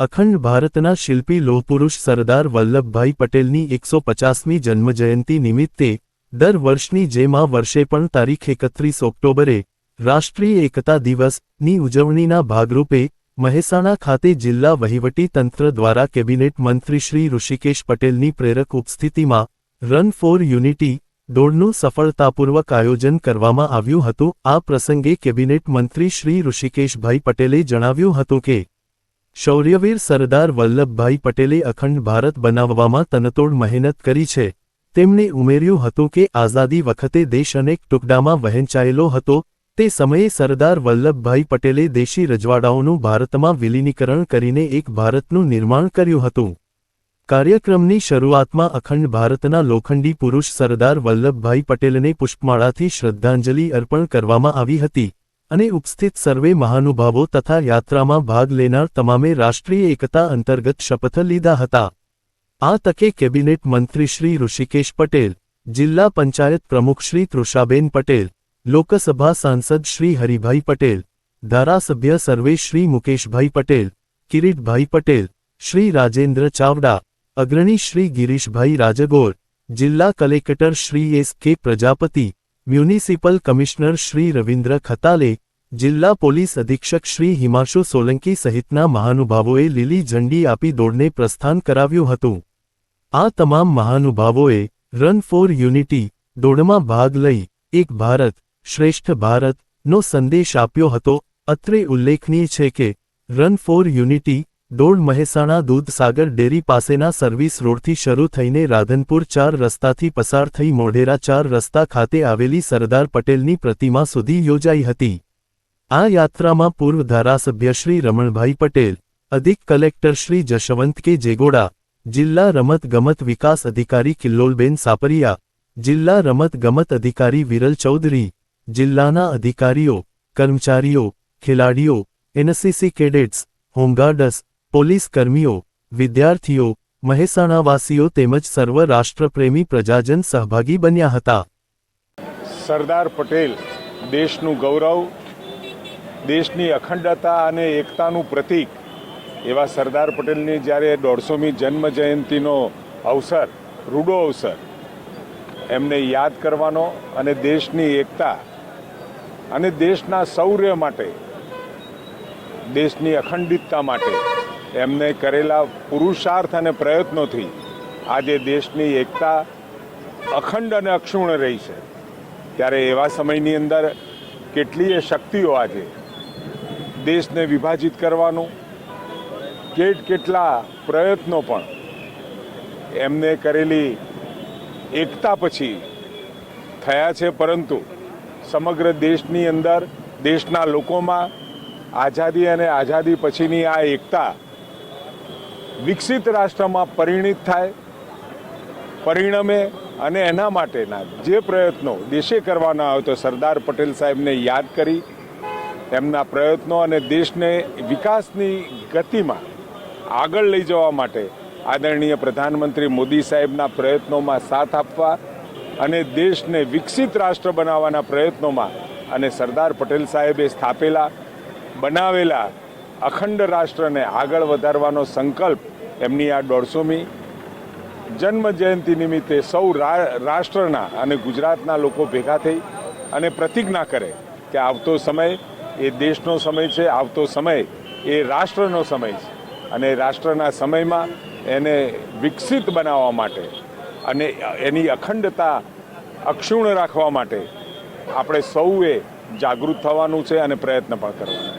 અખંડ ભારતના શિલ્પી લોહપુરુષ સરદાર વલ્લભભાઈ પટેલની એકસો પચાસમી જન્મજયંતિ નિમિત્તે દર વર્ષની જેમ આ વર્ષે પણ તારીખ એકત્રીસ ઓક્ટોબરે રાષ્ટ્રીય એકતા દિવસની ઉજવણીના ભાગરૂપે મહેસાણા ખાતે જિલ્લા વહીવટી તંત્ર દ્વારા કેબિનેટ મંત્રી શ્રી ઋષિકેશ પટેલની પ્રેરક ઉપસ્થિતિમાં રન ફોર યુનિટી દોડનું સફળતાપૂર્વક આયોજન કરવામાં આવ્યું હતું. આ પ્રસંગે કેબિનેટ મંત્રી શ્રી ઋષિકેશભાઈ પટેલે જણાવ્યું હતું કે શૌર્યવીર સરદાર વલ્લભભાઈ પટેલે અખંડ ભારત બનાવવામાં તનતોડ મહેનત કરી છે. તેમણે ઉમેર્યું હતું કે આઝાદી વખતે દેશ અનેક ટુકડામાં વહેંચાયેલો હતો. તે સમયે સરદાર વલ્લભભાઈ પટેલે દેશી રજવાડાઓનું ભારતમાં વિલીનીકરણ કરીને એક ભારતનું નિર્માણ કર્યું હતું. કાર્યક્રમની શરૂઆતમાં અખંડ ભારતના લોખંડી પુરુષ સરદાર વલ્લભભાઈ પટેલને પુષ્પમાળાથી શ્રદ્ધાંજલિ અર્પણ કરવામાં આવી હતી. અને ઉપસ્થિત સર્વે મહાનુભાવો તથા યાત્રામાં ભાગ લેનાર તમામે રાષ્ટ્રીય એકતા અંતર્ગત શપથ લીધા હતા. આ તકે કેબિનેટ મંત્રી શ્રી ઋષિકેશ પટેલ, જિલ્લા પંચાયત પ્રમુખ શ્રી તૃષાબેન પટેલ, લોકસભા સાંસદ શ્રી હરિભાઈ પટેલ, ધારાસભ્ય સર્વે શ્રી મુકેશભાઈ પટેલ, કિરીટભાઈ પટેલ, શ્રી રાજેન્દ્ર ચાવડા, અગ્રણી શ્રી ગિરીશભાઈ રાજગોર, જિલ્લા collector Shri S K Prajapati municipal commissioner Shri Ravindra Khatale જિલ્લા પોલીસ અધિક્ષક શ્રી હિમાંશુ સોલંકી સહિતના મહાનુભાવોએ લીલી ઝંડી આપી દોડને પ્રસ્થાન કરાવ્યું હતું. આ તમામ મહાનુભાવોએ રન ફોર યુનિટી દોડમાં ભાગ લઈ એક ભારત શ્રેષ્ઠ ભારતનો સંદેશ આપ્યો હતો. અત્રે ઉલ્લેખનીય છે કે રન ફોર યુનિટી દોડ મહેસાણા દૂધસાગર ડેરી પાસેના સર્વિસ રોડથી શરૂ થઈને રાધનપુર ચાર રસ્તાથી પસાર થઈ મોઢેરા ચાર રસ્તા ખાતે આવેલી સરદાર પટેલની પ્રતિમા સુધી યોજાઈ હતી. આ યાત્રામાં પૂર્વ ધારાસભ્ય શ્રી રમણભાઈ પટેલ, અધિક કલેક્ટર શ્રી જશવંત કે જેગોડા, જિલ્લા રમત ગમત વિકાસ અધિકારી કિલ્લોલબેન સાપરિયા, જિલ્લા રમત ગમત અધિકારી વિરલ ચૌધરી, જિલ્લાના અધિકારીઓ, કર્મચારીઓ, ખેલાડીઓ, એનસીસી કેડેટ્સ, હોમગાર્ડસ પોલીસ કર્મીઓ વિદ્યાર્થીઓ, મહેસાણાવાસીઓ તેમજ સર્વ રાષ્ટ્રપ્રેમી પ્રજાજન સહભાગી બન્યા હતા. સરદાર પટેલ દેશનું ગૌરવ, દેશની અખંડતા અને એકતાનું પ્રતીક એવા સરદાર પટેલની જ્યારે દોઢસોમી જન્મ જયંતિનો અવસર, રૂડો અવસર, એમને યાદ કરવાનો અને દેશની એકતા અને દેશના શૌર્ય માટે, દેશની અખંડિતતા માટે એમને કરેલા પુરુષાર્થ અને પ્રયત્નોથી આજે દેશની એકતા અખંડ અને અક્ષુણ રહી છે. ત્યારે એવા સમયની અંદર કેટલીય શક્તિઓ આજે દેશને વિભાજિત કરવાનું, કેટ કેટલા પ્રયત્નો પણ એમને કરેલી એકતા પછી થયા છે. પરંતુ સમગ્ર દેશની અંદર, દેશના લોકોમાં આઝાદી અને આઝાદી પછીની આ એકતા વિકસિત રાષ્ટ્રમાં પરિણિત થાય, પરિણમે અને એના માટેના જે પ્રયત્નો દેશે કરવાના હોય તો સરદાર પટેલ સાહેબને યાદ કરી, એમના પ્રયત્નો અને દેશને વિકાસની ગતિમાં આગળ લઈ જવા માટે આદરણીય પ્રધાનમંત્રી મોદી સાહેબના પ્રયત્નોમાં સાથ આપવા અને દેશને વિકસિત રાષ્ટ્ર બનાવવાના પ્રયત્નોમાં અને સરદાર પટેલ સાહેબે સ્થાપેલા, બનાવેલા અખંડ રાષ્ટ્રને આગળ વધારવાનો સંકલ્પ એમની આ દોઢસોમી જન્મ જયંતિ નિમિત્તે સૌ રાષ્ટ્રના અને ગુજરાતના લોકો ભેગા થઈ અને પ્રતિજ્ઞા કરે કે આવતો સમય એ દેશનો સમય છે, આવતો સમય એ રાષ્ટ્રનો સમય છે. અને રાષ્ટ્રના સમયમાં એને વિકસિત બનાવવા માટે અને એની અખંડતા અક્ષુણ રાખવા માટે આપણે સૌએ જાગૃત થવાનું છે અને પ્રયત્ન પણ કરવાનો